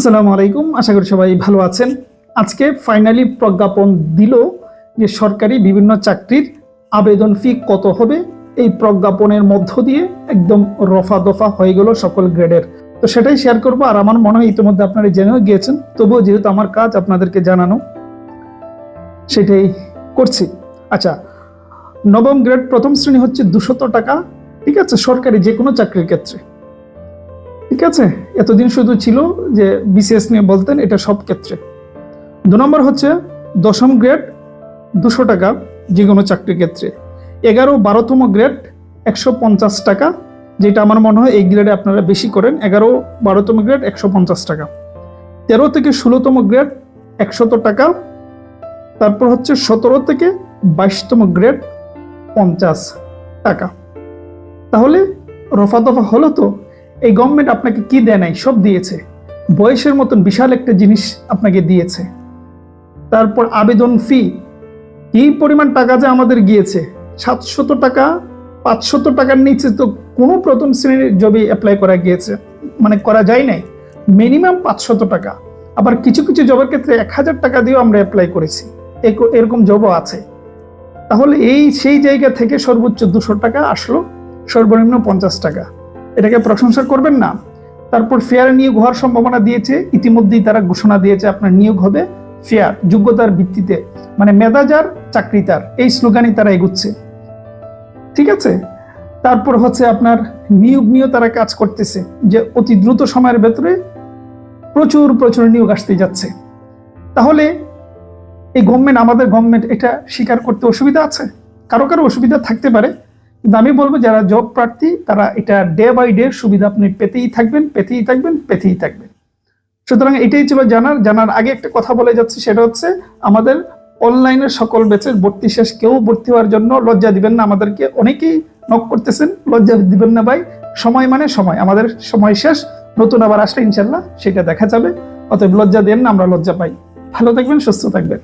আসসালামু আলাইকুম, আশা করি সবাই ভালো আছেন। আজকে ফাইনালি প্রজ্ঞাপন দিল যে সরকারি বিভিন্ন চাকরির আবেদন ফি কত হবে, এই প্রজ্ঞাপনের মধ্য দিয়ে একদম রফা দফা হয়ে গেল সকল গ্রেডের। তো সেটাই শেয়ার করব, আর আমার মনে হয় ইতিমধ্যে আপনারা জেনেও গিয়েছেন, তবুও যেহেতু আমার কাজ আপনাদেরকে জানানো, সেটাই করছি। আচ্ছা নবম গ্রেড প্রথম শ্রেণি হচ্ছে দুশত টাকা, ঠিক আছে? সরকারি যে কোনো চাকরির ক্ষেত্রে। ঠিক আছে? এতদিন শুধু ছিল যে বিসিএস নিয়ে বলতেন, এটা সব ক্ষেত্রে। দু নম্বর হচ্ছে দশম গ্রেড দুশো টাকা যে কোনো চাকরির ক্ষেত্রে। এগারো বারোতম গ্রেড একশো পঞ্চাশ টাকা, যেটা আমার মনে হয় এই গ্রেডে আপনারা বেশি করেন, এগারো বারোতম গ্রেড একশো পঞ্চাশ টাকা। তেরো থেকে ষোলোতম গ্রেড একশত টাকা, তারপর হচ্ছে সতেরো থেকে বাইশতম গ্রেড পঞ্চাশ টাকা। তাহলে রফা দফা হলো তো? এই গভর্নমেন্ট আপনাকে কি দেয় নাই? সব দিয়েছে। বয়সের মতন বিশাল একটা জিনিস আপনাকে দিয়েছে। তারপর আবেদন ফি কি পরিমাণ টাকা যে আমাদের গিয়েছে? সাতশত টাকা, পাঁচশত টাকার নিচে তো কোনো প্রথম শ্রেণির জবে অ্যাপ্লাই করা গিয়েছে। মানে করা যায় নাই। মিনিমাম পাঁচশত টাকা। আবার কিছু কিছু জবের ক্ষেত্রে এক হাজার টাকা দিয়েও আমরা অ্যাপ্লাই করেছি। এরক- এরকম জবও আছে। তাহলে এই সেই জায়গা থেকে সর্বোচ্চ দুশো টাকা আসলো। সর্বনিম্ন পঞ্চাশ টাকা। এটাকে প্রশংসা করবেন না। তারপর ফেয়ার নিয়োগ হওয়ার সম্ভাবনা দিয়েছে। ইতিমধ্যেই তারা ঘোষণা দিয়েছে আপনার নিয়োগ হবে ফেয়ার, যোগ্যতার ভিত্তিতে। মানে মেধা যার, চাকরি তার। এই স্লোগানই তারা এগুচ্ছে। ঠিক আছে? তারপর হচ্ছে আপনার নিয়োগ নিয়েও তারা কাজ করতেছে যে অতি দ্রুত সময়ের ভেতরে প্রচুর প্রচুর নিয়োগ আসতে যাচ্ছে। তাহলে এই গভর্নমেন্ট আমাদের গভর্নমেন্ট এটা স্বীকার করতে অসুবিধা আছে? কারও কারও অসুবিধা থাকতে পারে। কিন্তু আমি বলব, যারা জব প্রার্থী, তারা এটা ডে বাই ডে সুবিধা আপনি পেতেই থাকবেন পেতেই থাকবেন পেতেই থাকবেন। সুতরাং এটাই ছিল জানার। জানার আগে একটা কথা বলে যাচ্ছে, সেটা হচ্ছে আমাদের অনলাইনে সকল ব্যাচের ভর্তি শেষ, কেউ ভর্তি হওয়ার জন্য লজ্জা দিবেন না। আমাদেরকে অনেকেই নক করতেছেন, লজ্জা দিবেন না ভাই। সময় মানে সময়। আমাদের সময় শেষ, নতুন আবার আসলে ইনশাল্লাহ সেটা দেখা যাবে। অতএব লজ্জা দেন না, আমরা লজ্জা পাই। ভালো থাকবেন, সুস্থ থাকবেন।